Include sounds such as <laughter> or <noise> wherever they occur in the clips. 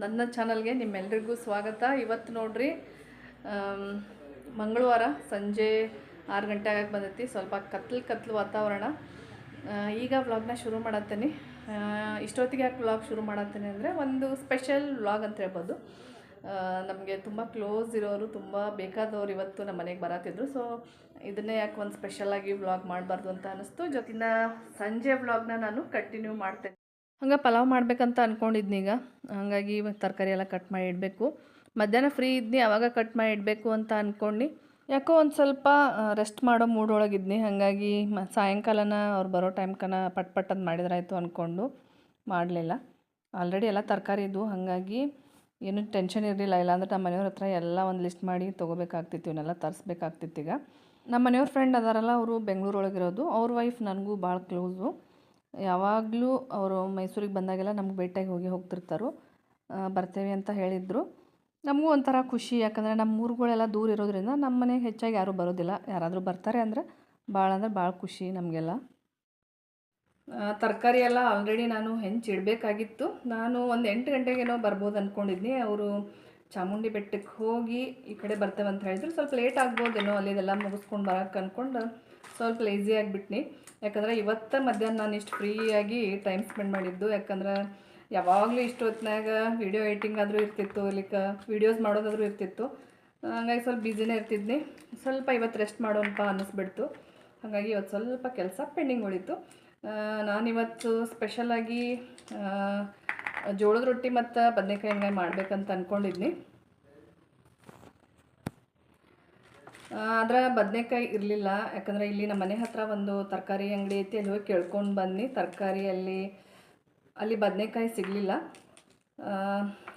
ನನ್ನ ಚಾನಲ್ಗೆ ನಿಮ್ಮೆಲ್ರಿಗೂ ಸ್ವಾಗತ. ಇವತ್ತು ನೋಡ್ರಿ ಮಂಗಳವಾರ ಸಂಜೆ ಆರು ಗಂಟೆ ಆಗಕ್ಕೆ ಬಂದೈತಿ. ಸ್ವಲ್ಪ ಕತ್ಲು ಕತ್ಲು ವಾತಾವರಣ. ಈಗ ವ್ಲಾಗ್ನ ಶುರು ಮಾಡತ್ತೇನೆ. ಇಷ್ಟೊತ್ತಿಗೆ ಯಾಕೆ ವ್ಲಾಗ್ ಶುರು ಮಾಡತ್ತೇನೆ ಅಂದರೆ ಒಂದು ಸ್ಪೆಷಲ್ ವ್ಲಾಗ್ ಅಂತ ಹೇಳ್ಬೋದು. ನಮಗೆ ತುಂಬ ಕ್ಲೋಸ್ ಇರೋರು, ತುಂಬ ಬೇಕಾದವ್ರು ಇವತ್ತು ನಮ್ಮ ಮನೆಗೆ ಬರತ್ತಿದ್ರು. ಸೊ, ಇದನ್ನೇ ಯಾಕೆ ಒಂದು ಸ್ಪೆಷಲಾಗಿ ವ್ಲಾಗ್ ಮಾಡಬಾರ್ದು ಅಂತ ಅನ್ನಿಸ್ತು. ಜೊತೆನ ಸಂಜೆ ವ್ಲಾಗ್ನ ನಾನು ಕಂಟಿನ್ಯೂ ಮಾಡ್ತೇನೆ. ಹಂಗೆ ಪಲಾವ್ ಮಾಡಬೇಕಂತ ಅಂದ್ಕೊಂಡಿದ್ನಿ ಈಗ. ಹಾಗಾಗಿ ತರಕಾರಿ ಎಲ್ಲ ಕಟ್ ಮಾಡಿ ಇಡಬೇಕು. ಮಧ್ಯಾಹ್ನ ಫ್ರೀ ಇದ್ನಿ, ಅವಾಗ ಕಟ್ ಮಾಡಿ ಇಡಬೇಕು ಅಂತ ಅಂದ್ಕೊಂಡು ಯಾಕೋ ಒಂದು ಸ್ವಲ್ಪ ರೆಸ್ಟ್ ಮಾಡೋ ಮೂಡೊಳಗಿದ್ನಿ ಹಾಗಾಗಿ ಮ, ಸಾಯಂಕಾಲನ ಅವ್ರು ಬರೋ ಟೈಮ್ಕನ ಪಟ್ ಪಟ್ ಅಂತ ಮಾಡಿದ್ರಾಯ್ತು ಅಂದ್ಕೊಂಡು ಮಾಡಲಿಲ್ಲ. ಆಲ್ರೆಡಿ ಎಲ್ಲ ತರಕಾರಿ ಇದ್ವು. ಹಾಗಾಗಿ ಏನು ಟೆನ್ಷನ್ ಇರಲಿಲ್ಲ. ಇಲ್ಲಾಂದ್ರೆ ನಮ್ಮ ಮನೆಯವ್ರ ಹತ್ರ ಎಲ್ಲ ಒಂದು ಲಿಸ್ಟ್ ಮಾಡಿ ತೊಗೋಬೇಕಾಗ್ತಿತ್ತು. ಇವನ್ನೆಲ್ಲ ತರಿಸ್ಬೇಕಾಗ್ತಿತ್ತು ಈಗ. ನಮ್ಮ ಮನೆಯವ್ರ ಫ್ರೆಂಡ್ ಅದಾರಲ್ಲ, ಅವರು ಬೆಂಗಳೂರೊಳಗಿರೋದು ಅವ್ರ ವೈಫ್ ನನಗೂ ಭಾಳ ಕ್ಲೋಸು ಯಾವಾಗಲೂ ಅವರು ಮೈಸೂರಿಗೆ ಬಂದಾಗೆಲ್ಲ ನಮ್ಗೆ ಭೇಟಿಯಾಗಿ ಹೋಗಿ ಹೋಗ್ತಿರ್ತಾರೋ. ಬರ್ತೇವೆ ಅಂತ ಹೇಳಿದರು. ನಮಗೂ ಒಂಥರ ಖುಷಿ, ಯಾಕಂದರೆ ನಮ್ಮ ಊರುಗಳೆಲ್ಲ ದೂರ ಇರೋದ್ರಿಂದ ನಮ್ಮ ಮನೆಗೆ ಹೆಚ್ಚಾಗಿ ಯಾರೂ ಬರೋದಿಲ್ಲ. ಯಾರಾದರೂ ಬರ್ತಾರೆ ಅಂದರೆ ಭಾಳ ಅಂದ್ರೆ ಭಾಳ ಖುಷಿ ನಮಗೆಲ್ಲ. ತರಕಾರಿ ಎಲ್ಲ ಆಲ್ರೆಡಿ ನಾನು ಹೆಂಚಿಡಬೇಕಾಗಿತ್ತು ನಾನು ಒಂದು ಎಂಟು ಗಂಟೆಗೇನೋ ಬರ್ಬೋದು ಅಂದ್ಕೊಂಡಿದ್ನಿ ಅವರು ಚಾಮುಂಡಿ ಬೆಟ್ಟಕ್ಕೆ ಹೋಗಿ ಈ ಕಡೆ ಬರ್ತೇವೆ ಅಂತ ಹೇಳಿದ್ರು. ಸ್ವಲ್ಪ ಲೇಟ್ ಆಗ್ಬೋದೇನೋ ಅಲ್ಲಿದೆಲ್ಲ ಮುಗಿಸ್ಕೊಂಡು ಬರೋಕ್ಕೆ ಅಂದ್ಕೊಂಡು ಸ್ವಲ್ಪ ಲೇಸಿ ಆಗಿಬಿಟ್ನಿ. ಯಾಕಂದರೆ ಇವತ್ತು ಮಧ್ಯಾಹ್ನ ನಾನು ಇಷ್ಟು ಫ್ರೀಯಾಗಿ ಟೈಮ್ ಸ್ಪೆಂಡ್ ಮಾಡಿದ್ದು. ಯಾಕಂದ್ರೆ ಯಾವಾಗಲೂ ಇಷ್ಟು ಹೊತ್ತಿನಾಗ ವೀಡಿಯೋ ಎಡಿಟಿಂಗ್ ಆದರೂ ಇರ್ತಿತ್ತು ಲೈಕ್ ವೀಡಿಯೋಸ್ ಮಾಡೋದಾದರೂ ಇರ್ತಿತ್ತು. ಹಂಗಾಗಿ ಸ್ವಲ್ಪ ಬ್ಯುಸಿನೇ ಇರ್ತಿದ್ನಿ. ಸ್ವಲ್ಪ ಇವತ್ತು ರೆಸ್ಟ್ ಮಾಡೋಣಪ್ಪ ಅನ್ನಿಸ್ಬಿಡ್ತು. ಹಾಗಾಗಿ ಇವತ್ತು ಸ್ವಲ್ಪ ಕೆಲಸ ಪೆಂಡಿಂಗ್ ಉಳಿತು. ನಾನಿವತ್ತು ಸ್ಪೆಷಲಾಗಿ ಜೋಳದ ರೊಟ್ಟಿ ಮತ್ತು ಬದನೆಕಾಯಿ ಹಂಗಾಗಿ ಮಾಡ್ಬೇಕಂತ ಅಂದ್ಕೊಂಡಿದ್ನಿ ಅದರ ಬದನೆಕಾಯಿ ಇರಲಿಲ್ಲ. ಯಾಕಂದರೆ ಇಲ್ಲಿ ನಮ್ಮ ಮನೆ ಹತ್ರ ಒಂದು ತರಕಾರಿ ಅಂಗಡಿ ಐತಿ, ಅಲ್ಲಿ ಹೋಗಿ ಕೇಳ್ಕೊಂಡು ಬನ್ನಿ ತರಕಾರಿಯಲ್ಲಿ ಅಲ್ಲಿ ಬದನೆಕಾಯಿ ಸಿಗಲಿಲ್ಲ.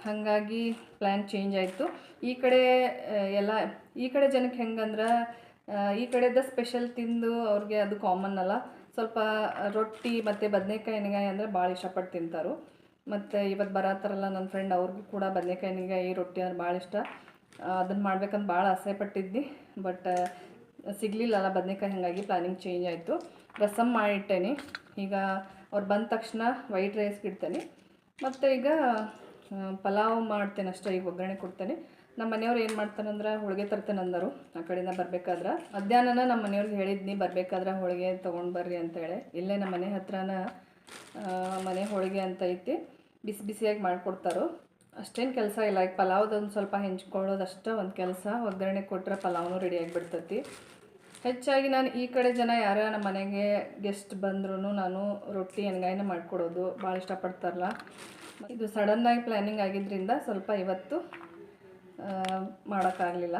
ಹಾಗಾಗಿ ಪ್ಲ್ಯಾನ್ ಚೇಂಜ್ ಆಯಿತು. ಈ ಕಡೆ ಎಲ್ಲ, ಈ ಕಡೆ ಜನಕ್ಕೆ ಹೆಂಗಂದ್ರೆ ಈ ಕಡೆದ ಸ್ಪೆಷಲ್ ತಿಂದು ಅವ್ರಿಗೆ ಅದು ಕಾಮನ್ ಅಲ್ಲ. ಸ್ವಲ್ಪ ರೊಟ್ಟಿ ಮತ್ತು ಬದನೆಕಾಯಿ ಎಣ್ಗಾಯಿ ಅಂದರೆ ಭಾಳ ಇಷ್ಟಪಟ್ಟು ತಿಂತಾರೆ. ಮತ್ತು ಇವತ್ತು ಬರತ್ತಾರಲ್ಲ ನನ್ನ ಫ್ರೆಂಡ್ ಅವ್ರಿಗೂ ಕೂಡ ಬದನೆಕಾಯಿ ಎಣ್ಗಾಯಿ ರೊಟ್ಟಿ ಅಂದ್ರೆ ಭಾಳ ಇಷ್ಟ. ಅದನ್ನು ಮಾಡ್ಬೇಕಂತ ಭಾಳ ಆಸೆ ಪಟ್ಟಿದ್ದೆ, ಬಟ್ ಸಿಗಲಿಲ್ಲಲ್ಲ ಬದನೆಕಾಯಿ, ಹಾಗಾಗಿ ಪ್ಲಾನಿಂಗ್ ಚೇಂಜ್ ಆಯಿತು. ರಸಮ್ ಮಾಡಿಟ್ಟೇನಿ. ಈಗ ಅವ್ರು ಬಂದ ತಕ್ಷಣ ವೈಟ್ ರೈಸ್ ಇಡ್ತೇನೆ ಮತ್ತು ಈಗ ಪಲಾವ್ ಮಾಡ್ತೇನೆ ಅಷ್ಟೇ, ಈಗ ಒಗ್ಗರಣೆ ಕೊಡ್ತೇನೆ. ನಮ್ಮ ಮನೆಯವ್ರು ಏನು ಮಾಡ್ತಾನಂದ್ರೆ ಹೋಳಿಗೆ ತರ್ತೇನೆ ಅಂದರು, ಆ ಕಡೆಯಿಂದ ಬರಬೇಕಾದ್ರೆ. ಮಧ್ಯಾಹ್ನನ ನಮ್ಮ ಮನೆಯವ್ರಿಗೆ ಹೇಳಿದ್ನಿ, ಬರಬೇಕಾದ್ರೆ ಹೋಳಿಗೆ ತೊಗೊಂಡು ಬರ್ರಿ ಅಂತೇಳಿ ಇಲ್ಲೇ ನಮ್ಮ ಮನೆ ಹತ್ರನ ಮನೆ ಹೋಳಿಗೆ ಅಂತ ಐತಿ. ಬಿಸಿ ಬಿಸಿಯಾಗಿ ಮಾಡಿಕೊಡ್ತಾರೋ. ಅಷ್ಟೇನು ಕೆಲಸ ಇಲ್ಲ. ಈಗ ಪಲಾವ್ದೊಂದು ಸ್ವಲ್ಪ ಹೆಂಚ್ಕೊಳ್ಳೋದು ಅಷ್ಟೇ ಒಂದು ಕೆಲಸ. ಒಗ್ಗರಣೆ ಕೊಟ್ಟರೆ ಪಲಾವ್ನೂ ರೆಡಿಯಾಗಿ ಹೆಚ್ಚಾಗಿ ನಾನು ಈ ಕಡೆ ಜನ ಯಾರ ನಮ್ಮ ಮನೆಗೆ ಗೆಸ್ಟ್ ಬಂದ್ರೂ ನಾನು ರೊಟ್ಟಿ ಎಣ್ಗಾಯಿನ ಮಾಡಿಕೊಡೋದು. ಭಾಳ ಇಷ್ಟಪಡ್ತಾರಲ್ಲ. ಇದು ಸಡನ್ನಾಗಿ ಪ್ಲ್ಯಾನಿಂಗ್ ಆಗಿದ್ದರಿಂದ ಸ್ವಲ್ಪ ಇವತ್ತು ಮಾಡೋಕ್ಕಾಗಲಿಲ್ಲ.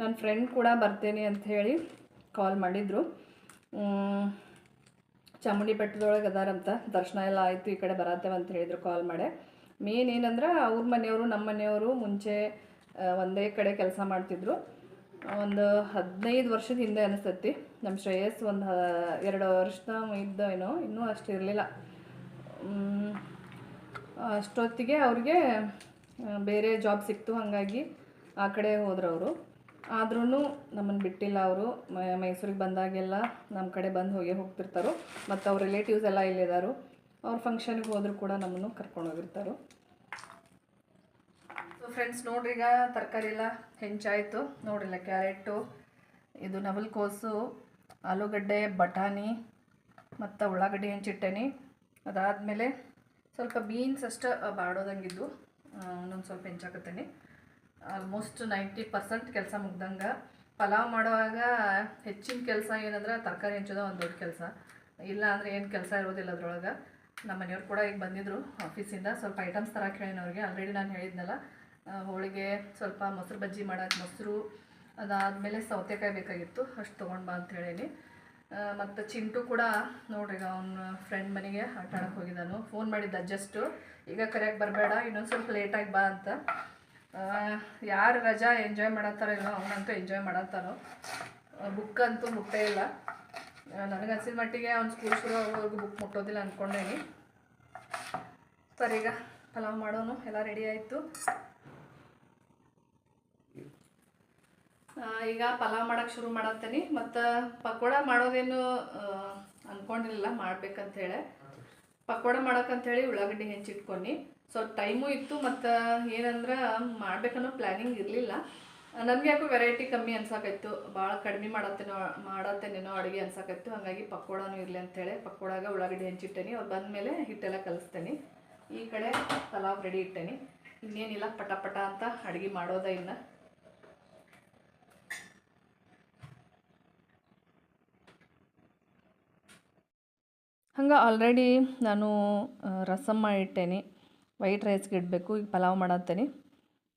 ನನ್ನ ಫ್ರೆಂಡ್ ಕೂಡ ಬರ್ತೇನೆ ಅಂತ ಹೇಳಿ ಕಾಲ್ ಮಾಡಿದರು. ಚಾಮುಂಡಿ ಬೆಟ್ಟದೊಳಗೆ ಅದಾರಂತ. ದರ್ಶನ ಎಲ್ಲ ಆಯಿತು ಈ ಕಡೆ ಬರತ್ತೇವೆ ಅಂತ ಹೇಳಿದ್ರು ಕಾಲ್ ಮಾಡಿ. ಮೇನ್ ಏನಂದ್ರೆ ಅವ್ರ ಮನೆಯವರು ನಮ್ಮ ಮನೆಯವರು ಮುಂಚೆ ಒಂದೇ ಕಡೆ ಕೆಲಸ ಮಾಡ್ತಿದ್ರು. ಒಂದು ಹದಿನೈದು ವರ್ಷದ ಹಿಂದೆ ಅನಿಸ್ತತಿ. ನಮ್ಮ ಶ್ರೇಯಸ್ ಒಂದು ಎರಡು ವರ್ಷ ಇದ್ದ ಏನೋ, ಇನ್ನೂ ಅಷ್ಟು ಇರಲಿಲ್ಲ. ಅಷ್ಟೊತ್ತಿಗೆ ಅವ್ರಿಗೆ ಬೇರೆ ಜಾಬ್ ಸಿಕ್ತು ಹಾಗಾಗಿ ಆ ಕಡೆ ಹೋದ್ರು ಅವರು. ಆದ್ರೂ ನಮ್ಮನ್ನು ಬಿಟ್ಟಿಲ್ಲ ಅವರು. ಮೈಸೂರಿಗೆ ಬಂದಾಗೆಲ್ಲ ನಮ್ಮ ಕಡೆ ಬಂದು ಹೋಗಿ ಹೋಗ್ತಿರ್ತಾರೋ. ಮತ್ತು ಅವ್ರ ರಿಲೇಟಿವ್ಸ್ ಎಲ್ಲ ಇಲ್ಲಿದ್ದಾರು ಅವ್ರ ಫಂಕ್ಷನ್ಗೆ ಹೋದ್ರು ಕೂಡ ನಮ್ಮನ್ನು ಕರ್ಕೊಂಡು ಹೋಗಿರ್ತಾರೋ. ಸೊ ಫ್ರೆಂಡ್ಸ್ ನೋಡ್ರಿ ಈಗ ತರಕಾರಿ ಎಲ್ಲ ಹೆಂಚಾಯಿತು. ನೋಡಿಲ್ಲ ಕ್ಯಾರೆಟು, ಇದು ನವಲ್ಕೋಸು ಆಲೂಗಡ್ಡೆ, ಬಟಾಣಿ, ಮತ್ತು ಉಳ್ಳಾಗಡ್ಡಿ ಹೆಂಚಿಟ್ಟೇನಿ. ಅದಾದಮೇಲೆ ಸ್ವಲ್ಪ ಬೀನ್ಸ್ ಅಷ್ಟು ಬಾಡೋದಂಗಿದ್ದು ಇನ್ನೊಂದು ಸ್ವಲ್ಪ ಹೆಂಚಾಕತ್ತೇನೆ. ಆಲ್ಮೋಸ್ಟ್ ನೈಂಟಿ ಪರ್ಸೆಂಟ್ ಕೆಲಸ ಮುಗ್ದಂಗೆ. ಪಲಾವ್ ಮಾಡುವಾಗ ಹೆಚ್ಚಿನ ಕೆಲಸ ಏನಂದ್ರೆ ತರಕಾರಿ ಹೆಂಚೋದ ಒಂದು ದೊಡ್ಡ ಕೆಲಸ. ಇಲ್ಲ ಅಂದರೆ ಏನು ಕೆಲಸ ಇರೋದಿಲ್ಲ ಅದ್ರೊಳಗೆ. ನಮ್ಮ ಮನೆಯವ್ರು ಕೂಡ ಈಗ ಬಂದಿದ್ದರು ಆಫೀಸಿಂದ ಸ್ವಲ್ಪ ಐಟಮ್ಸ್ ತರಕ್ಕೆ ಹೇಳಿನ ಅವ್ರಿಗೆ. ಆಲ್ರೆಡಿ ನಾನು ಹೇಳಿದ್ನಲ್ಲ ಹೋಳಿಗೆ ಸ್ವಲ್ಪ ಮೊಸರು ಬಜ್ಜಿ ಮಾಡೋಕ್ಕೆ ಮೊಸರು, ಅದಾದಮೇಲೆ ಸೌತೆಕಾಯಿ ಬೇಕಾಗಿತ್ತು. ಅಷ್ಟು ತೊಗೊಂಡು ಬಾ ಅಂತ ಹೇಳೀನಿ. ಮತ್ತು ಚಿಂಟು ಕೂಡ ನೋಡ್ರಿ ಈಗ ಅವ್ನ ಫ್ರೆಂಡ್ ಮನೆಗೆ ಆಟ ಆಡಕ್ಕೆ ಹೋಗಿದ್ದಾನು ಫೋನ್ ಮಾಡಿದ್ದ ಜಸ್ಟು ಈಗ ಕರೆಯಕ್ಕೆ ಬರಬೇಡ, ಇನ್ನೊಂದು ಸ್ವಲ್ಪ ಲೇಟಾಗಿ ಬಾ ಅಂತ. ಯಾರು ರಜಾ ಎಂಜಾಯ್ ಮಾಡತ್ತಾರೋ ಇಲ್ಲ ಅವನಂತೂ ಎಂಜಾಯ್ ಮಾಡತ್ತಾನೋ. ಬುಕ್ ಅಂತೂ ಮುಟ್ಟೇ ಇಲ್ಲ. ನನಗೆ ಅನ್ಸಿದ ಮಟ್ಟಿಗೆ ಅವ್ನು ಸ್ಕೂಲ್ ಶುರು ಆಗೋವರೆಗೂ ಬುಕ್ ಮುಟ್ಟೋದಿಲ್ಲ ಅಂದ್ಕೊಂಡೇನಿ ಸರಿ, ಈಗ ಪಲಾವ್ ಮಾಡೋನು, ಎಲ್ಲ ರೆಡಿ ಆಯಿತು. ಈಗ ಪಲಾವ್ ಮಾಡೋಕ್ಕೆ ಶುರು ಮಾಡತ್ತೇನೆ. ಮತ್ತು ಪಕೋಡ ಮಾಡೋದೇನು ಅಂದ್ಕೊಂಡಿರಲಿಲ್ಲ ಮಾಡಬೇಕಂತೇಳೆ ಪಕೋಡ ಮಾಡೋಕ್ಕಂಥೇಳಿ ಉಳ್ಳಾಗಡ್ಡಿ ಹೆಂಚಿಟ್ಕೊಂಡು ಸೊ ಟೈಮು ಇತ್ತು, ಮತ್ತು ಏನಂದ್ರೆ ಮಾಡ್ಬೇಕನ್ನೋ ಪ್ಲ್ಯಾನಿಂಗ್ ಇರಲಿಲ್ಲ. ನನಗೆ ಯಾಕೋ ವೆರೈಟಿ ಕಮ್ಮಿ ಅನ್ಸಾಕೈತು ಭಾಳ ಕಡಿಮೆ ಮಾಡತ್ತೇನೋ, ಮಾಡತ್ತೇನೇನೋ ಅಡುಗೆ ಅನ್ಸಾಕೈತು, ಹಾಗಾಗಿ ಪಕೋಡನು ಇರಲಿ ಅಂತೇಳಿ, ಪಕೋಡಾಗ ಉಳ್ಳಾಗಡ್ಡಿ ಹೆಂಚಿಟ್ಟೇನಿ, ಅವ್ರು ಬಂದಮೇಲೆ ಹಿಟ್ಟೆಲ್ಲ ಕಲಿಸ್ತೇನೆ. ಈ ಕಡೆ ಪಲಾವ್ ರೆಡಿ ಇಟ್ಟೇನಿ. ಇನ್ನೇನಿಲ್ಲ, ಪಟ ಪಟ ಅಂತ ಅಡುಗೆ ಮಾಡೋದ ಇನ್ನು. ಹಂಗೆ ಆಲ್ರೆಡಿ ನಾನು ರಸಮ್ ಮಾಡಿಟ್ಟೇನಿ. ವೈಟ್ ರೈಸ್ಗೆ ಇಡಬೇಕು, ಈಗ ಪಲಾವ್ ಮಾಡತ್ತೇನೆ.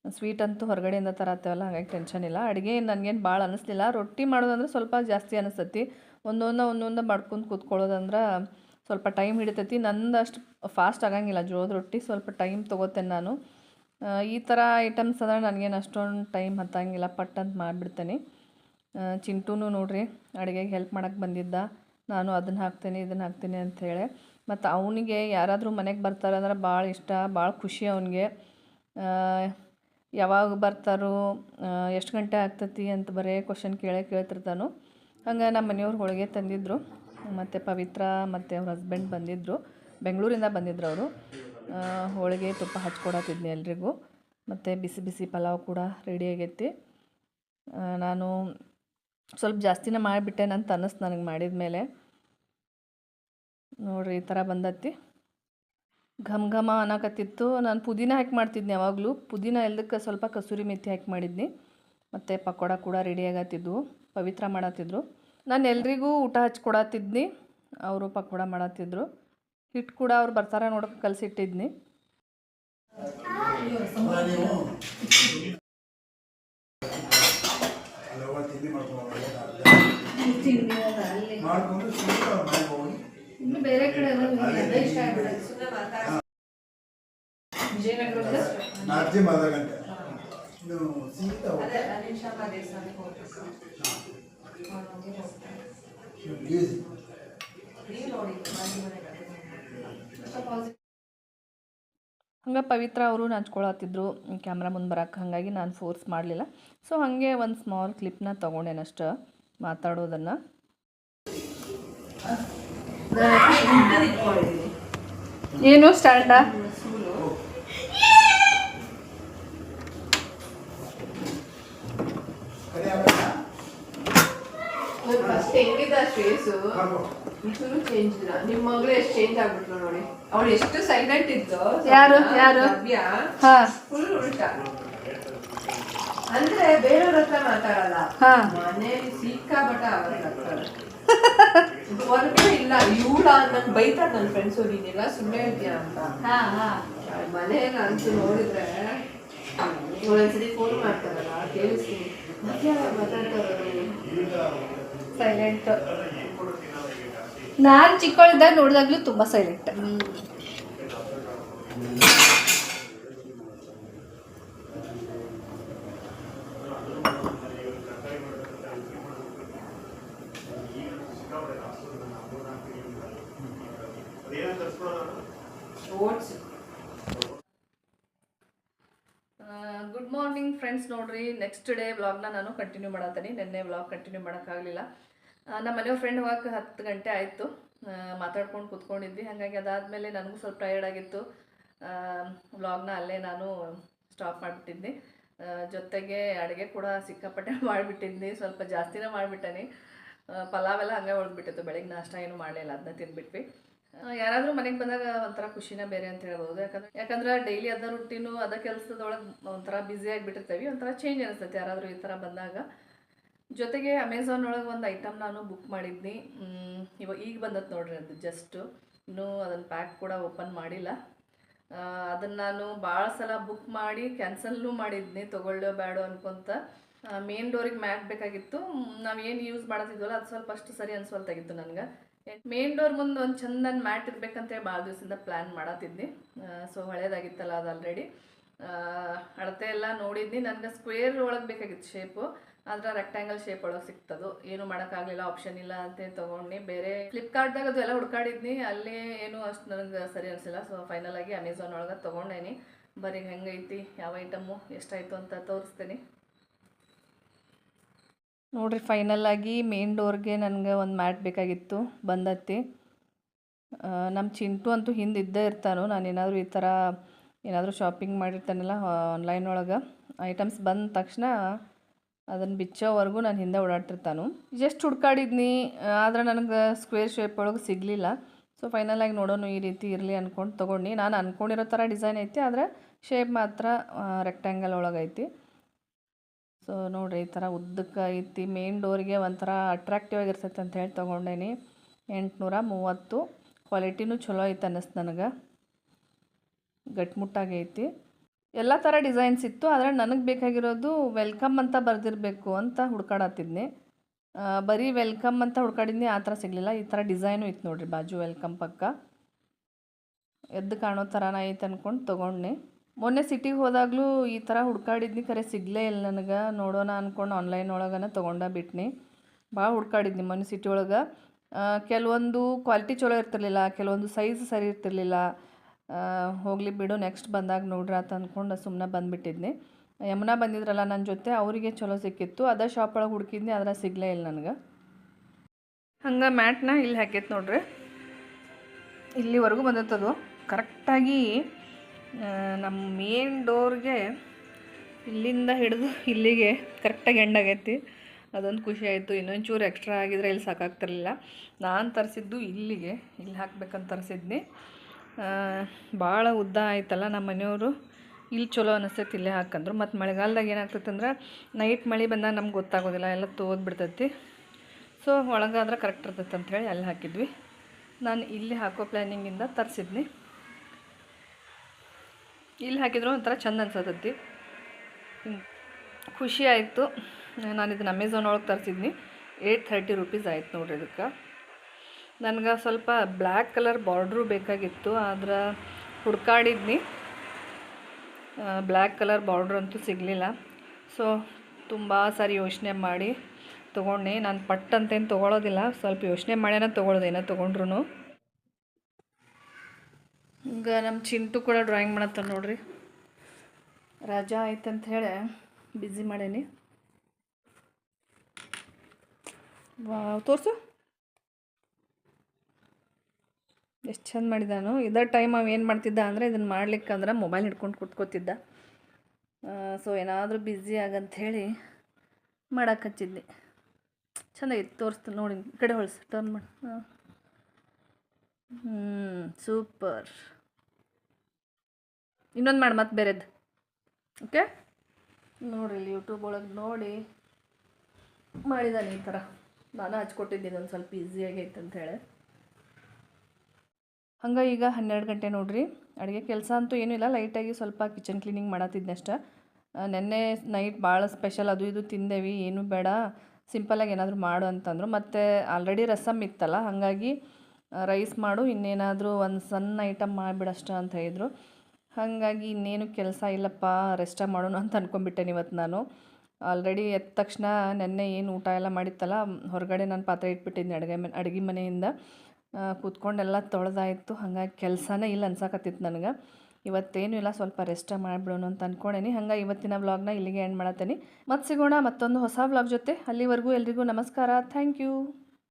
ಸ್ವೀಟ್ ಅಂತೂ ಹೊರಗಡೆಯಿಂದ ತರತ್ತೇವಲ್ಲ, ಹಾಗಾಗಿ ಟೆನ್ಷನ್ ಇಲ್ಲ. ಅಡುಗೆ ನನಗೇನು ಭಾಳ ಅನಿಸ್ಲಿಲ್ಲ. ರೊಟ್ಟಿ ಮಾಡೋದಂದ್ರೆ ಸ್ವಲ್ಪ ಜಾಸ್ತಿ ಅನಿಸ್ತತಿ. ಒಂದೊಂದು ಒಂದೊಂದು ಮಾಡ್ಕೊಂಡು ಕೂತ್ಕೊಳ್ಳೋದಂದ್ರೆ ಸ್ವಲ್ಪ ಟೈಮ್ ಹಿಡಿತೈತಿ. ನಂದು ಅಷ್ಟು ಫಾಸ್ಟ್ ಆಗಂಗಿಲ್ಲ. ಜೋಳದ ರೊಟ್ಟಿ ಸ್ವಲ್ಪ ಟೈಮ್ ತೊಗೋತೇನೆ ನಾನು. ಈ ಥರ ಐಟಮ್ಸ್ ಅಂದ್ರೆ ನನಗೇನು ಅಷ್ಟೊಂದು ಟೈಮ್ ಹತ್ತಂಗಿಲ್ಲ. ಪಟ್ ಅಂತ ಮಾಡಿಬಿಡ್ತೇನೆ. ಚಿಂಟೂನು ನೋಡ್ರಿ, ಅಡುಗೆಗೆ ಹೆಲ್ಪ್ ಮಾಡಕ್ಕೆ ಬಂದಿದ್ದ. ನಾನು ಅದನ್ನು ಹಾಕ್ತೇನೆ ಇದನ್ನು ಹಾಕ್ತೀನಿ ಅಂಥೇಳಿ ಮತ್ತು ಅವನಿಗೆ ಯಾರಾದರೂ ಮನೆಗೆ ಬರ್ತಾರೆ ಅಂದ್ರೆ ಭಾಳ ಇಷ್ಟ ಭಾಳ ಖುಷಿ ಅವನಿಗೆ. ಯಾವಾಗ ಬರ್ತಾರೋ ಎಷ್ಟು ಗಂಟೆ ಆಗ್ತತಿ ಅಂತ ಬರೇ ಕ್ವಶನ್ ಕೇಳೇ ಕೇಳ್ತಿರ್ತಾನು. ಹಂಗೆ ನಮ್ಮ ಮನೆಯವ್ರು ಹೋಳಿಗೆ ತಂದಿದ್ದರು ಮತ್ತು ಪವಿತ್ರ ಮತ್ತು ಅವ್ರ ಹಸ್ಬೆಂಡ್ ಬಂದಿದ್ದರು ಬೆಂಗಳೂರಿಂದ ಬಂದಿದ್ರು ಅವರು. ಹೋಳಿಗೆ ತುಪ್ಪ ಹಚ್ಕೊಡತ್ತಿದ್ನಿ ಎಲ್ರಿಗೂ. ಮತ್ತು ಬಿಸಿ ಬಿಸಿ ಪಲಾವ್ ಕೂಡ ರೆಡಿ ಆಗೈತಿ. ನಾನು ಸ್ವಲ್ಪ ಜಾಸ್ತಿನೇ ಮಾಡಿಬಿಟ್ಟೆ ಅಂತ ಅನ್ನಿಸ್ತು ನನಗೆ ಮಾಡಿದ ಮೇಲೆ ನೋಡಿರಿ, ಈ ಥರ ಬಂದತ್ತಿ ಘಮ್ ಘಮ ಅನ್ನಕತ್ತಿತ್ತು. ನಾನು ಪುದೀನ ಹಾಕಿ ಮಾಡ್ತಿದ್ನಿ ಯಾವಾಗಲೂ. ಪುದೀನ ಎಲ್ಲದಕ್ಕೆ ಸ್ವಲ್ಪ ಕಸೂರಿ ಮೆಥಿ ಹಾಕಿ ಮಾಡಿದ್ನಿ. ಮತ್ತು ಪಕೋಡ ಕೂಡ ರೆಡಿ ಆಗತ್ತಿದ್ವು. ಪವಿತ್ರ ಮಾಡತ್ತಿದ್ರು. ನಾನು ಎಲ್ರಿಗೂ ಊಟ ಹಚ್ಕೊಡತ್ತಿದ್ನಿ ಅವರು ಪಕೋಡ ಮಾಡತ್ತಿದ್ರು. ಹಿಟ್ಟು ಕೂಡ ಅವ್ರು ಬರ್ತಾರ ನೋಡೋಕೆ ಕಲಸಿಟ್ಟಿದ್ನಿ. ಮಾಡ್ಕೊಂಡು ಮಾಡ್ಕೊಂಡು ಸುಮ್ಮನೆ ಅವ್ರ ಮನೆಗೆ ಹೋಗಿ ಇನ್ನು ಬೇರೆ ಕಡೆ ವಿಜಯನಗರದ ಇದು ಸೀತಾ ಹೋಗಿ. ಹಂಗೆ ಪವಿತ್ರ ಅವರು ನಾಚ್ಕೊಳತ್ತಿದ್ರು ಕ್ಯಾಮ್ರಾ ಮುಂದೆ ಬರಕ್ಕೆ ಹಾಗಾಗಿ ನಾನು ಫೋರ್ಸ್ ಮಾಡಲಿಲ್ಲ. ಸೊ ಹಾಗೆ ಒಂದು ಸ್ಮಾಲ್ ಕ್ಲಿಪ್ನ ತೊಗೊಂಡೇನಷ್ಟು ಮಾತಾಡೋದನ್ನು. ಏನು ಸ್ಟ್ಯಾಂಡ? ನಿಮ್ ಮಗಳು ಎಷ್ಟು ಚೇಂಜ್ ಆಗ್ಬಿಟ್ಲು ನೋಡಿ. ಅವಳು ಎಷ್ಟು ಸೈಲೆಂಟ್ ಇದ್ದು ಯಾರು? ಯಾರು? ಫುಲ್ ಉಲ್ಟಾ. ಅಂದ್ರೆ ಬೇರೆಯವ್ರ ಹತ್ರ ಮಾತಾಡಲ್ಲ. ಹಾಂ. ಮನೇಲಿ ಸಿಕ್ಕಾಬಟ್ಟ ಅವ್ರ <laughs> ಹೊರಗಡೆ ಇಲ್ಲ ಇವಳ ನನ್ ಬೈತಾರ ನನ್ನ ಫ್ರೆಂಡ್ಸ್ ನೀನೆಲ್ಲ ಸುಮ್ಮನೆ ಹೇಳ್ತೀಯ ಅಂತ. ಹಾಂ ಹಾಂ. ಅಂತ ಅಂತೂ ನೋಡಿದ್ರೆ ಒಂದ್ಸರಿ ಫೋನ್ ಮಾಡ್ತಾರಲ್ಲ ಕೇಳಿಸ್ತೀನಿ. ಮತ್ತೆ ಮಾತಾಡ್ತಾರ ಸೈಲೆಂಟ್ ನಾನು ಚಿಕ್ಕವಳಿದ್ದಾಗ ನೋಡಿದಾಗ್ಲೂ ತುಂಬ ಸೈಲೆಂಟ್ ಗುಡ್ ಮಾರ್ನಿಂಗ್ ಫ್ರೆಂಡ್ಸ್ ನೋಡ್ರಿ ನೆಕ್ಸ್ಟ್ ಡೇ ವ್ಲಾಗ್ನ ನಾನು ಕಂಟಿನ್ಯೂ ಮಾಡತ್ತೀನಿ ನಿನ್ನೆ ವ್ಲಾಗ್ ಕಂಟಿನ್ಯೂ ಮಾಡೋಕ್ಕಾಗಲಿಲ್ಲ ನಮ್ಮ ಮನೆಯವ್ರ ಫ್ರೆಂಡ್ ಹೋಗಕ್ಕೆ ಹತ್ತು ಗಂಟೆ ಆಯಿತು. ಮಾತಾಡ್ಕೊಂಡು ಕೂತ್ಕೊಂಡಿದ್ವಿ. ಹಾಗಾಗಿ ಅದಾದಮೇಲೆ ನನಗೂ ಸ್ವಲ್ಪ ಟಯರ್ಡ್ ಆಗಿತ್ತು. ವ್ಲಾಗ್ನ ಅಲ್ಲೇ ನಾನು ಸ್ಟಾಪ್ ಮಾಡಿಬಿಟ್ಟಿದ್ದೆ ಜೊತೆಗೆ ಅಡುಗೆ ಕೂಡ ಸಿಕ್ಕಾಪಟ್ಟೆ <laughs> ಮಾಡಿಬಿಟ್ಟಿದ್ನಿ. ಸ್ವಲ್ಪ ಜಾಸ್ತಿನೇ ಮಾಡಿಬಿಟ್ಟನಿ. ಪಲಾವೆಲ್ಲ ಹಂಗೆ ಉಳಿದ್ಬಿಟ್ಟಿತ್ತು. ಬೆಳಗ್ಗೆ ನಾಷ್ಟ ಏನು ಮಾಡಲಿಲ್ಲ. ಅದನ್ನ ತಿಂದ್ಬಿಟ್ವಿ. ಯಾರಾದ್ರೂ ಮನೆಗೆ ಬಂದಾಗ ಒಂಥರ ಖುಷಿನೇ ಬೇರೆ ಅಂತ ಹೇಳ್ಬೋದು. ಯಾಕಂದ್ರೆ ಯಾಕಂದ್ರೆ ಡೈಲಿ ಅದ ರುಟೀನು ಅದ ಕೆಲಸದೊಳಗೆ ಒಂಥರ ಬ್ಯುಸಿ ಆಗಿಬಿಟ್ಟಿರ್ತೇವೆ, ಒಂಥರ ಚೇಂಜ್ ಅನಿಸ್ತೈತೆ. ಯಾರಾದರೂ ಈ ಥರ ಬಂದಾಗ. ಜೊತೆಗೆ ಅಮೆಝಾನ್ ಒಳಗೆ ಒಂದು ಐಟಮ್ ನಾನು ಬುಕ್ ಮಾಡಿದ್ನಿ. ಇವಾಗ ಈಗ ಬಂದದ್ದು ನೋಡ್ರಿ ಅದು ಜಸ್ಟು ಇನ್ನೂ ಅದನ್ನು ಪ್ಯಾಕ್ ಕೂಡ ಓಪನ್ ಮಾಡಿಲ್ಲ. ಅದನ್ನು ನಾನು ಭಾಳ ಸಲ ಬುಕ್ ಮಾಡಿ ಕ್ಯಾನ್ಸಲ್ನೂ ಮಾಡಿದ್ನಿ. ತೊಗೊಳ್ಳೋ ಬೇಡ ಅನ್ಕೊಂತ. ಮೇನ್ ಡೋರಿಗೆ ಮ್ಯಾಟ್ ಬೇಕಾಗಿತ್ತು. ನಾವು ಏನು ಯೂಸ್ ಮಾಡತ್ತಿದ್ವಲ್ಲ, ಅದು ಸ್ವಲ್ಪ ಅಷ್ಟು ಸರಿ ಅನ್ಸೋಲ್ತಾಗಿತ್ತು ನನಗೆ. ಮೇನ್ ಡೋರ್ ಮುಂದೆ ಒಂದು ಚಂದನ್ ಮ್ಯಾಟ್ ಇರಬೇಕಂತ ಭಾಳ ದಿವಸದಿಂದ ಪ್ಲ್ಯಾನ್ ಮಾಡತ್ತಿದ್ನಿ ಸೊ ಹಳೇದಾಗಿತ್ತಲ್ಲ ಅದು ಆಲ್ರೆಡಿ ಅಳತೆ ಎಲ್ಲ ನೋಡಿದ್ನಿ. ನನಗೆ ಸ್ಕ್ವೇರ್ ಒಳಗೆ ಬೇಕಾಗಿತ್ತು ಶೇಪು ಆದ್ರೆ ರೆಕ್ಟ್ಯಾಂಗಲ್ ಶೇಪ್ ಒಳಗೆ ಸಿಕ್ತದು. ಏನು ಮಾಡೋಕ್ಕಾಗಲಿಲ್ಲ ಆಪ್ಷನ್ ಇಲ್ಲ ಅಂತ ತೊಗೊಂಡು ಬೇರೆ ಫ್ಲಿಪ್ಕಾರ್ಟ್ದಾಗ ಅದು ಎಲ್ಲ ಹುಡ್ಕಾಡಿದ್ನಿ. ಅಲ್ಲಿ ಏನು ಅಷ್ಟು ನನಗೆ ಸರಿ ಅನಿಸಿಲ್ಲ. ಸೊ ಫೈನಲ್ ಆಗಿ ಅಮೆಝಾನ್ ಒಳಗೆ ತೊಗೊಂಡೇನಿ. ಬರೀ ಹೆಂಗೈತಿ, ಯಾವ ಐಟಮು ಎಷ್ಟಾಯಿತು ಅಂತ ತೋರಿಸ್ತೀನಿ. ನೋಡ್ರಿ ಫೈನಲ್ ಆಗಿ ಮೇನ್ ಡೋರ್ಗೆ ನನಗೆ ಒಂದು ಮ್ಯಾಟ್ ಬೇಕಾಗಿತ್ತು ಬಂದತ್ತಿ ನಮ್ಮ ಚಿಂಟು ಅಂತೂ ಹಿಂದೆ ಇದ್ದೇ ಇರ್ತಾನೋ ನಾನು ಏನಾದರೂ ಈ ಥರ ಏನಾದರೂ ಶಾಪಿಂಗ್ ಮಾಡಿರ್ತಾನಲ್ಲ ಆನ್ಲೈನ್ ಒಳಗೆ. ಐಟಮ್ಸ್ ಬಂದ ತಕ್ಷಣ ಅದನ್ನು ಬಿಚ್ಚೋವರೆಗೂ ನಾನು ಹಿಂದೆ ಓಡಾಡ್ತಿರ್ತಾನು. ಜಸ್ಟ್ ಹುಡ್ಕಾಡಿದ್ನಿ, ಆದ್ರೆ ನನಗೆ ಸ್ಕ್ವೇರ್ ಶೇಪ್ ಒಳಗೆ ಸಿಗಲಿಲ್ಲ. ಸೊ ಫೈನಲಾಗಿ ನೋಡೋಣ ಈ ರೀತಿ ಇರಲಿ ಅಂದ್ಕೊಂಡು ತೊಗೊಂಡು ನಾನು ಅಂದ್ಕೊಂಡಿರೋ ಥರ ಡಿಸೈನ್ ಐತಿ, ಆದರೆ ಶೇಪ್ ಮಾತ್ರ ರೆಕ್ಟ್ಯಾಂಗಲ್ ಒಳಗೈತಿ. ಸೊ ನೋಡಿರಿ, ಈ ಥರ ಉದ್ದಕ್ಕೆ ಐತಿ ಮೇನ್ ಡೋರಿಗೆ ಒಂಥರ ಅಟ್ರಾಕ್ಟಿವ್ ಆಗಿರ್ತೈತೆ ಅಂತ ಹೇಳಿ ತೊಗೊಂಡೇನಿ. ಎಂಟುನೂರ ಮೂವತ್ತು ಕ್ವಾಲಿಟಿನೂ ಚಲೋ ಐತೆ ಅನ್ನಿಸ್ತು ನನಗೆ. ಗಟ್ಮುಟ್ಟಾಗೈತಿ ಎಲ್ಲ ಥರ ಡಿಸೈನ್ಸ್ ಇತ್ತು, ಆದರೆ ನನಗೆ ಬೇಕಾಗಿರೋದು ವೆಲ್ಕಮ್ ಅಂತ ಬರೆದಿರಬೇಕು ಅಂತ ಹುಡ್ಕಾಡತ್ತಿದ್ನಿ. ಬರೀ ವೆಲ್ಕಮ್ ಅಂತ ಹುಡ್ಕಾಡಿದ್ನಿ, ಆ ಥರ ಸಿಗಲಿಲ್ಲ. ಈ ಥರ ಡಿಸೈನು ಇತ್ತು ನೋಡ್ರಿ, ಬಾಜು ವೆಲ್ಕಮ್ ಪಕ್ಕ. ಎದ್ದು ಕಾಣೋ ಥರನ ಐತೆ ಅಂದ್ಕೊಂಡು ತೊಗೊಂಡ್ನಿ. ಮೊನ್ನೆ ಸಿಟಿಗೆ ಹೋದಾಗಲೂ ಈ ಥರ ಹುಡ್ಕಾಡಿದ್ನಿ. ಖರೆ ಸಿಗಲೇ ಇಲ್ಲ ನನಗೆ. ನೋಡೋಣ ಅಂದ್ಕೊಂಡು ಆನ್ಲೈನ್ ಒಳಗನ ತೊಗೊಂಡ ಬಿಟ್ನಿ. ಭಾಳ ಹುಡ್ಕಾಡಿದ್ನಿ ಮೊನ್ನೆ ಸಿಟಿ ಒಳಗೆ. ಕೆಲವೊಂದು ಕ್ವಾಲಿಟಿ ಚಲೋ ಇರ್ತಿರ್ಲಿಲ್ಲ, ಕೆಲವೊಂದು ಸೈಜ್ ಸರಿ ಇರ್ತಿರ್ಲಿಲ್ಲ. ಹೋಗಲಿ ಬಿಡು ನೆಕ್ಸ್ಟ್ ಬಂದಾಗ ನೋಡ್ರಿ ಅಂತ ಅಂದ್ಕೊಂಡು ಸುಮ್ಮನೆ ಬಂದುಬಿಟ್ಟಿದ್ನಿ. ಯಮುನಾ ಬಂದಿದ್ರಲ್ಲ ನನ್ನ ಜೊತೆ, ಅವರಿಗೆ ಚಲೋ ಸಿಕ್ಕಿತ್ತು. ಅದೇ ಶಾಪ್ ಒಳಗೆ ಹುಡುಕಿದ್ನಿ ಅದ್ರ ಸಿಗಲೇ ಇಲ್ಲ ನನಗೆ. ಹಂಗೆ ಮ್ಯಾಟ್ನ ಇಲ್ಲಿ ಹಾಕೈತೆ ನೋಡ್ರಿ. ಇಲ್ಲಿವರೆಗೂ ಬಂದತ್ತದು ಕರೆಕ್ಟಾಗಿ ನಮ್ಮ ಮೇನ್ ಡೋರ್ಗೆ ಇಲ್ಲಿಂದ ಹಿಡಿದು ಇಲ್ಲಿಗೆ ಕರೆಕ್ಟಾಗಿ ಎಂಡಾಗೈತಿ ಅದೊಂದು ಖುಷಿ ಆಯಿತು. ಇನ್ನೊಂದು ಚೂರು ಎಕ್ಸ್ಟ್ರಾ ಆಗಿದ್ರೆ ಇಲ್ಲಿ ಸಾಕಾಗ್ತಿರಲಿಲ್ಲ. ನಾನು ತರಿಸಿದ್ದು ಇಲ್ಲಿಗೆ. ಇಲ್ಲಿ ಹಾಕ್ಬೇಕಂತ ತರಿಸಿದ್ನಿ. ಭಾಳ ಉದ್ದ ಆಯ್ತಲ್ಲ ನಮ್ಮ ಮನೆಯವರು. ಇಲ್ಲಿ ಚಲೋ ಅನಿಸ್ತೈತಿ ಇಲ್ಲೇ ಹಾಕಂದ್ರು. ಮತ್ತು ಮಳೆಗಾಲದಾಗ ಏನಾಗ್ತೈತೆ ಅಂದ್ರೆ ನೈಟ್ ಮಳೆ ಬಂದಾಗ ನಮ್ಗೆ ಗೊತ್ತಾಗೋದಿಲ್ಲ. ಎಲ್ಲ ತೋದ್ಬಿಡ್ತೈತಿ ಸೊ ಒಳಗಾದ್ರೆ ಕರೆಕ್ಟ್ ಇರ್ತೈತೆ ಅಂಥೇಳಿ ಅಲ್ಲಿ ಹಾಕಿದ್ವಿ. ನಾನು ಇಲ್ಲಿ ಹಾಕೋ ಪ್ಲ್ಯಾನಿಂಗಿಂದ ತರಿಸಿದ್ನಿ. ಇಲ್ಲಿ ಹಾಕಿದ್ರು ಒಂಥರ ಚಂದ ಅನ್ಸತೈತಿ ಹಿಂಗೆ ಖುಷಿ ಆಯಿತು. ನಾನು ಇದನ್ನ ಅಮೆಝಾನ್ ಒಳಗೆ ತರಿಸಿದ್ನಿ. ಏಯ್ಟ್ ಥರ್ಟಿ ರುಪೀಸ್ ಆಯ್ತು ನೋಡ್ರಿ ಇದಕ್ಕೆ. ನನಗೆ ಸ್ವಲ್ಪ ಬ್ಲ್ಯಾಕ್ ಕಲರ್ ಬಾರ್ಡ್ರು ಬೇಕಾಗಿತ್ತು. ಆದ್ರೆ ಹುಡ್ಕಾಡಿದ್ನಿ. ಬ್ಲ್ಯಾಕ್ ಕಲರ್ ಬಾರ್ಡ್ರ್ ಅಂತೂ ಸಿಗಲಿಲ್ಲ. ಸೊ ತುಂಬ ಸಾರಿ ಯೋಚನೆ ಮಾಡಿ ತೊಗೊಂಡೆ. ನಾನು ಪಟ್ ಅಂತೇನು ತೊಗೊಳೋದಿಲ್ಲ. ಸ್ವಲ್ಪ ಯೋಚನೆ ಮಾಡ್ಯಾನ ತೊಗೊಳೋದೇನೋ ತೊಗೊಂಡ್ರು ಈಗ ನಮ್ಮ ಚಿಂಟು ಕೂಡ ಡ್ರಾಯಿಂಗ್ ಮಾಡತ್ತ ನೋಡ್ರಿ. ರಜಾ ಆಯ್ತಂತ ಹೇಳಿ ಬ್ಯುಸಿ ಮಾಡೇನಿ. ತೋರಿಸು. ಎಷ್ಟು ಚಂದ ಮಾಡಿದಾನು ಇದೇ ಟೈಮ್ ಅವ ಏನು ಮಾಡ್ತಿದ್ದ ಅಂದರೆ ಇದನ್ನು ಮಾಡ್ಲಿಕ್ಕಂದ್ರೆ ಮೊಬೈಲ್ ಹಿಡ್ಕೊಂಡು ಕುತ್ಕೋತಿದ್ದ. ಸೊ ಏನಾದರೂ ಬ್ಯುಸಿ ಆಗಂಥೇಳಿ ಮಾಡಕ್ಕೆ ಹಚ್ಚಿದ್ದೆ ಚೆನ್ನಾಗಿತ್ತು ತೋರಿಸ್ತು ನೋಡಿ ಕಡೆ ಹೊಳ್ಸು ಟರ್ನ್ ಮಾಡಿ. ಹ್ಞೂ ಸೂಪರ್ ಇನ್ನೊಂದು ಮಾಡಿ ಮತ್ತೆ ಬೇರೆದು. ಓಕೆ ನೋಡ್ರಿ ಇಲ್ಲಿ ಯೂಟ್ಯೂಬ್ ಒಳಗೆ ನೋಡಿ. ಮಾಡಿದ್ದಾನೆ ಈ ಥರ ನಾನು ಹಚ್ಕೊಟ್ಟಿದ್ದೀನಿ ಒಂದು ಸ್ವಲ್ಪ ಈಸಿಯಾಗೈತೆ ಅಂಥೇಳಿ ಹಂಗೆ ಈಗ ಹನ್ನೆರಡು ಗಂಟೆ ನೋಡ್ರಿ. ಅಡುಗೆ ಕೆಲಸ ಅಂತೂ ಏನೂ ಇಲ್ಲ. ಲೈಟಾಗಿ ಸ್ವಲ್ಪ ಕಿಚನ್ ಕ್ಲೀನಿಂಗ್ ಮಾಡತ್ತಿದ್ನಷ್ಟೆ ನೆನ್ನೆ ನೈಟ್ ಭಾಳ ಸ್ಪೆಷಲ್ ಅದು ಇದು ತಿಂದೇವಿ. ಏನೂ ಬೇಡ. ಸಿಂಪಲಾಗಿ ಏನಾದರೂ ಮಾಡು ಅಂತಂದರು. ಮತ್ತು ಆಲ್ರೆಡಿ ರಸಮ್ ಇತ್ತಲ್ಲ ಹಾಗಾಗಿ ರೈಸ್ ಮಾಡು. ಇನ್ನೇನಾದರೂ ಒಂದು ಸಣ್ಣ ಐಟಮ್ ಮಾಡಿಬಿಡಷ್ಟ ಅಂತ ಹೇಳಿದರು. ಹಾಗಾಗಿ ಇನ್ನೇನು ಕೆಲಸ ಇಲ್ಲಪ್ಪ ರೆಸ್ಟ ಮಾಡೋಣ ಅಂತ ಅಂದ್ಕೊಂಡ್ಬಿಟ್ಟೆ ಇವತ್ತು ನಾನು. ಆಲ್ರೆಡಿ ಎದ್ದ ತಕ್ಷಣ ನೆನ್ನೆ ಏನು ಊಟ ಎಲ್ಲ ಮಾಡಿತ್ತಲ್ಲ, ಹೊರಗಡೆ ನಾನು ಪಾತ್ರೆ ಇಟ್ಬಿಟ್ಟಿದ್ದೆ ಅಡುಗೆ ಮನೆ, ಅಡುಗೆ ಮನೆಯಿಂದ. ಕೂತ್ಕೊಂಡೆಲ್ಲ ತೊಳೆದಾಯಿತು. ಹಾಗಾಗಿ ಕೆಲಸನೇ ಇಲ್ಲ ಅನ್ಸಕತ್ತಿತ್ತು ನನಗೆ. ಇವತ್ತೇನು ಇಲ್ಲ, ಸ್ವಲ್ಪ ರೆಸ್ಟ ಮಾಡಿಬಿಡೋಣ ಅಂತ ಅಂದ್ಕೊಂಡೇನಿ ಹಂಗೆ ಇವತ್ತಿನ ವ್ಲಾಗ್ನ ಇಲ್ಲಿಗೆ ಎಂಡ್ ಮಾಡತ್ತೇನೆ. ಮತ್ತೆ ಸಿಗೋಣ ಮತ್ತೊಂದು ಹೊಸ ವ್ಲಾಗ್ ಜೊತೆ. ಅಲ್ಲಿವರೆಗೂ ಎಲ್ರಿಗೂ ನಮಸ್ಕಾರ. Thank you